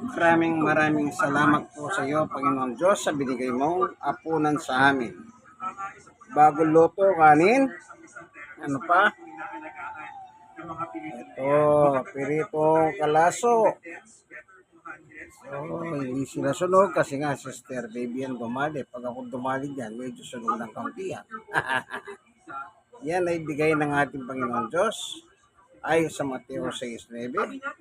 Maraming maraming salamat po sa iyo, Panginoon Diyos, sa binigay mong apunan sa amin. Bago luto, kanin. Ano pa? Ito, pirito kalaso. So, hindi sila sunog kasi nga Sister Baby ang dumali. Pag ako dumali dyan, medyo sunog ng kaunti yan. yan ay bigay ng ating Panginoon Diyos ayon sa Mateo 6.9.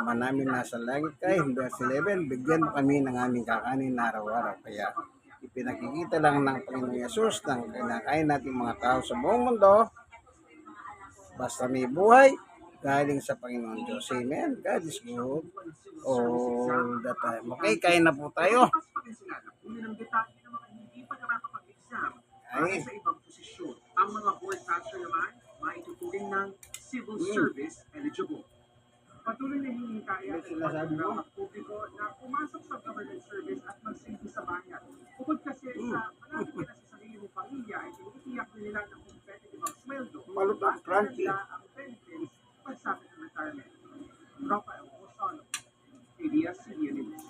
Ama namin nasa langit kay, hindi sa 11, bigyan mo kami ng aming kakanin na araw-araw. Kaya ipinakikita lang ng Panginoon Yesus ng kinakain natin mga tao sa buong mundo. Basta may buhay, galing sa Panginoon Diyos. Amen. God is good all the time. Okay, kain na po tayo. Ay, sa ibang posisyon. Ang mga board pastor naman, maituturing ng civil Hmm. service eligible. Patuloy na mo? ng publiko na pumasok sa government service at magsilbi sa bayan. Bukod kasi Hmm. sa malapit nila sa sarili ng pamilya, ay tinitiyak nila ng competitive ang sweldo. Malutong at crunchy. ang benefits pagsapit ng retirement. Rafael Osalo, ABS-CBN News.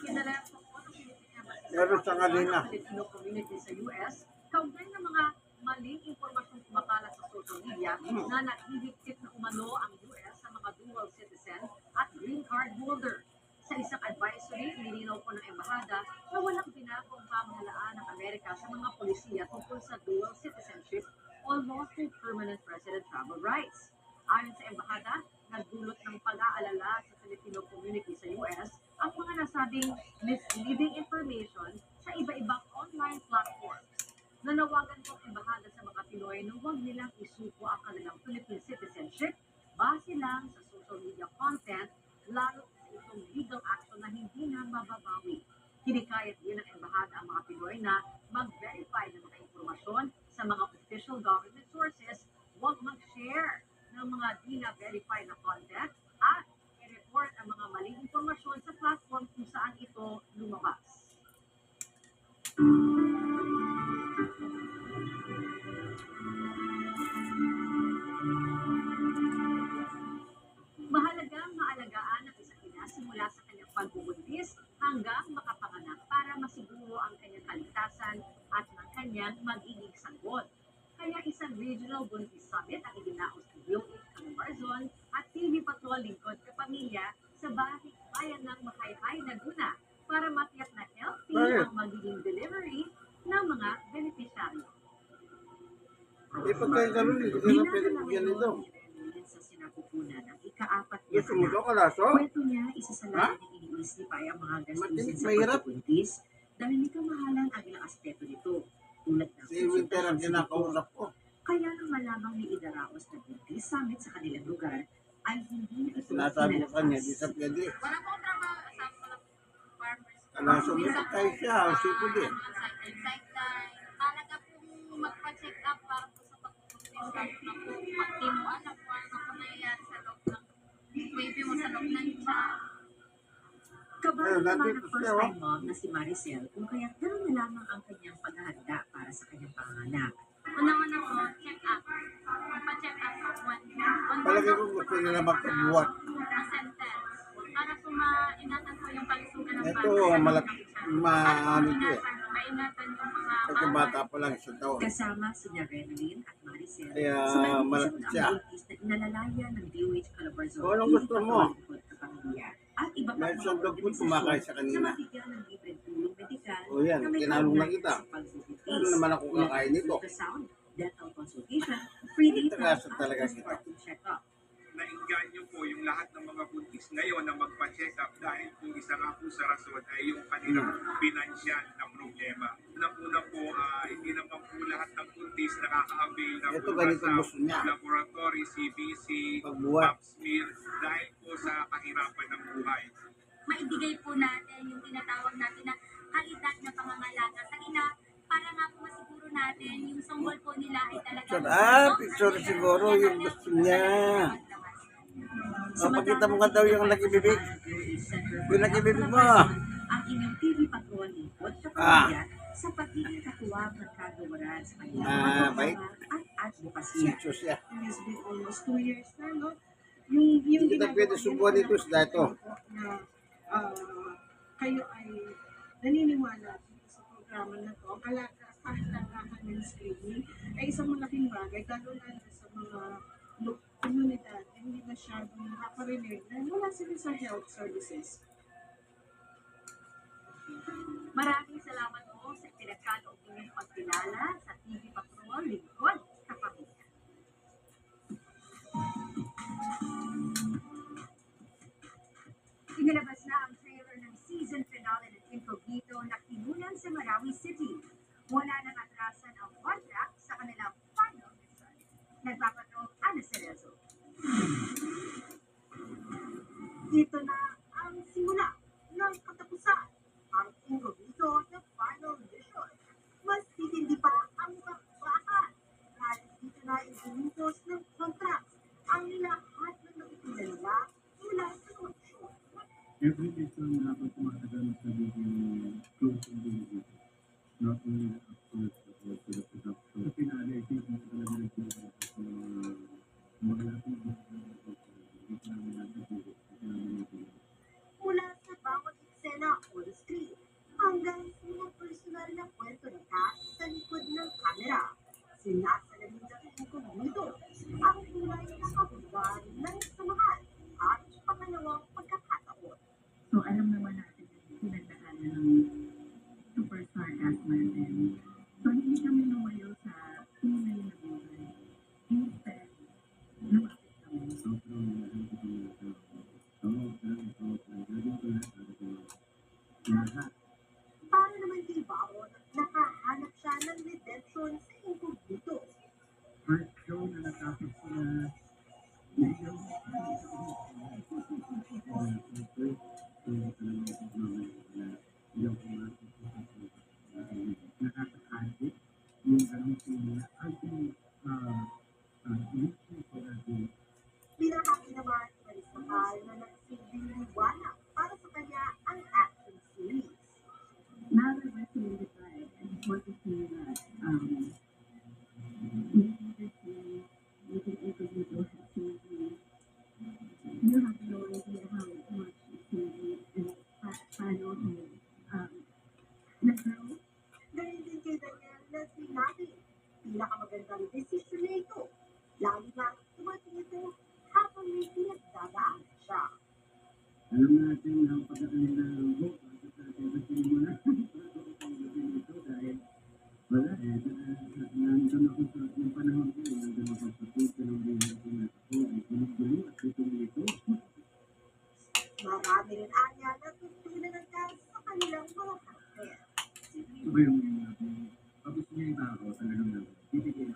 Kinala po ng Philippine Embassy Meron sa kanina. sa Filipino community sa US, kaugnay ng mga maling impormasyong kumakalat sa social media Hmm. na naghihigpit na umano ang US sa mga dual citizen at green card holder. Sa isang advisory, nilinaw po ng embahada na walang binago ang pamahalaan ng Amerika sa mga polisiya tungkol sa dual citizenship o lawful permanent resident travel rights. Ayon sa embahada, nagdulot ng pag-aalala sa Filipino community sa US ang mga nasabing misleading information sa iba-ibang online platforms. Nanawagan po ang embahada sa mga Pinoy na huwag nilang isuko ang kanilang Philippine citizenship base lang sa social media content, lalo sa itong legal action na hindi na mababawi. Kinikayat din ng Pinoy na mag-verify ng mga impormasyon sa mga official government sources, huwag mag-share ng mga di na-verify na content at i-report ang mga maling impormasyon sa platform kung saan ito lumabas. Mahalagang para matiyak na healthy Bakit? ang magiging delivery ng mga beneficiaryo. eh pagkain ka nun, hindi ko na pwede bigyan nito. sa sinapupunan ang ikaapat na Gusto mo to, kalaso? Kwento niya, isa sa Ha? lahat ng iniislipay ang mga gastusin Matinik, sa mahirap. dahil may kamahalan ang ilang aspeto nito. Tulad ng Si Winter ang kinakausap ko. Kaya nang malamang ni Idaraos na buntis summit sa kanilang lugar, ay hindi na ito Sinasabi ko kanya, di sa pwede. Wala po trabaho Kalaso, may pagkain siya, sipo din. Talaga pong magpa-check up para po sa. Lalo na po pag di mo alam kung ano po nangyayari sa loob ng baby mo sa loob ng tiyan. Kabalo Eh, naman nandito ang first siya, oh. time mom na si Maricel kung kaya't gano'n na lamang ang kanyang paghahanda para sa kanyang panganak. Una-una po, check up. Magpa-check up po. One, Palagi ko gusto nila magpabuhat. sentence. Para po mainatan po yung kalusugan ng Ito, bata. malak, ma, ano ito eh. Mainatan yung mga Kasi bata pa lang sa taon. Kasama si Renalyn at Maricel Kaya, sa malapit siya. buntis na inalalaya ng DOH Calabarzon. Kung anong gusto mo? At iba pa May sandok po kumakain sa kanina. Na mabigyan ng libreng tulong medikal O yan, kinalong na kita. sa. Ano naman ako kakain nito? Ultrasound, dental consultation, prenatal Tagasa at talaga kita. Nainganyo po yung lahat ng mga buntis ngayon na magpa-check up dahil po isa nga po sa rason ay yung kanilang pinansyal na problema. Una-una po, ah, hindi naman po lahat ng buntis nakaka-avail ng Ito, ganito gusto niya. laboratory, CBC, pap smear, dahil po sa kahirapan ng buhay. maibigay po natin yung tinatawag natin na kalidad na pangangalaga sa ina para nga po masiguro natin yung sanggol po nila ay talaga Picture, ah, picture siguro yung gusto niya. Mapakita mo nga daw yung nakibibig. Yung nakibibig mo. Ang inyong TV lingkod sa pamilya sa pagiging katuwang ng kagawaran sa kanilang Ah, mga at advokasya. Siya. It has been almost two years na, no? Yung, yung Hindi kita pwede na ito sa ito. Na ah, kayo ay naniniwala sa programa na to. Ang kalakahan ng screening ay isang malaking bagay, lalo na sa mga komunidad hindi masyadong nakaparinig na wala sila sa health services. Maraming salamat po sa pinagkaloob ninyong pagkilala sa TV Patrol Lingkod sa Pamilya. Inilabas na ang trailer ng season finale ng Incognito na kinunan sa Marawi City. Every mission dapat tumatagal sa yung close and delivery. Not only the actors, but also the production. Sa finale, I think hindi talaga nagsimula sa mga natin hindi namin natin hindi namin siya. alam natin ang pagkakalit na book at natin kasi muna ito dahil wala eh nandun ako sa yung panahon ko nandun ako sa ng buhay ko na ako ay gulo at itong ito Marami rin anya na tutunan ng cast sa kanilang mga karakter. Iba yung yung pag gusto niya yung tao, talagang lang. Bibigyan na, bibigyan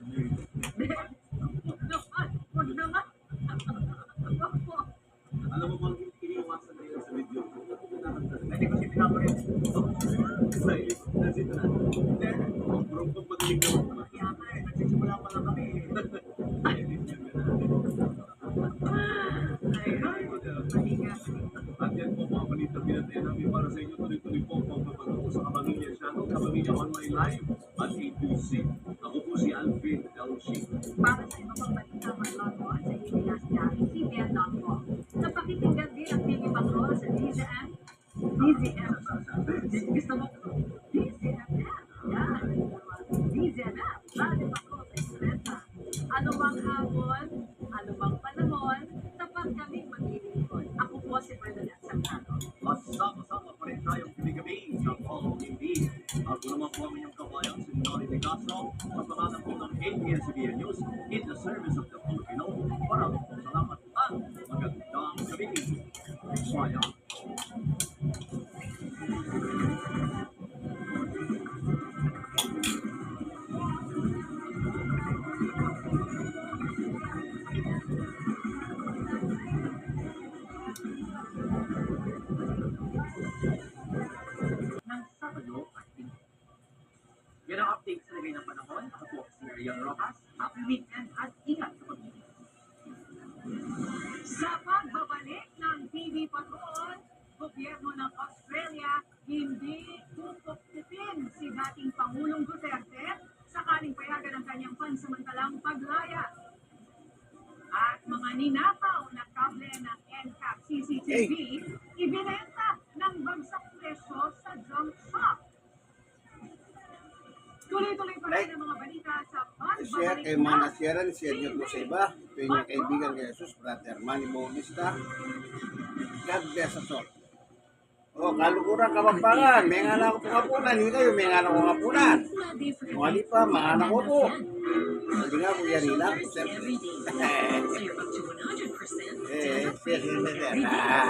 namin para sa inyo. Tuloy-tuloy po ang pagbabago sa Kapamilya Channel, Kapamilya On My Live at A2C. Ako po si Alvin Elchi. Para sa iba pang balita, mag-log on sa email.cbn.com. Napakinggan din ang TV Patrol sa DZM. DZM. Gusto mo? DZMM. Pangalan po ng ABS-CBN News in the service of the Filipino. Maraming po salamat Maninakaw na kable ng NCAP CCTV, hey. ibinenta ng bagsak presyo sa junk shop. Tuloy-tuloy pa rin ang mga balita sa Share kay Mana Sharon, share niyo po sa iba. Ito yung kaibigan kay Jesus, Brother Manny Bautista. God bless us all. Oh, kalukuran kapampangan. May nga na ako pangapunan. Hindi kayo, may nga na ako pangapunan. Mali pa, mga anak ko po. Hindi nga po yan. Siyempre. eh, share, share, share. Ah.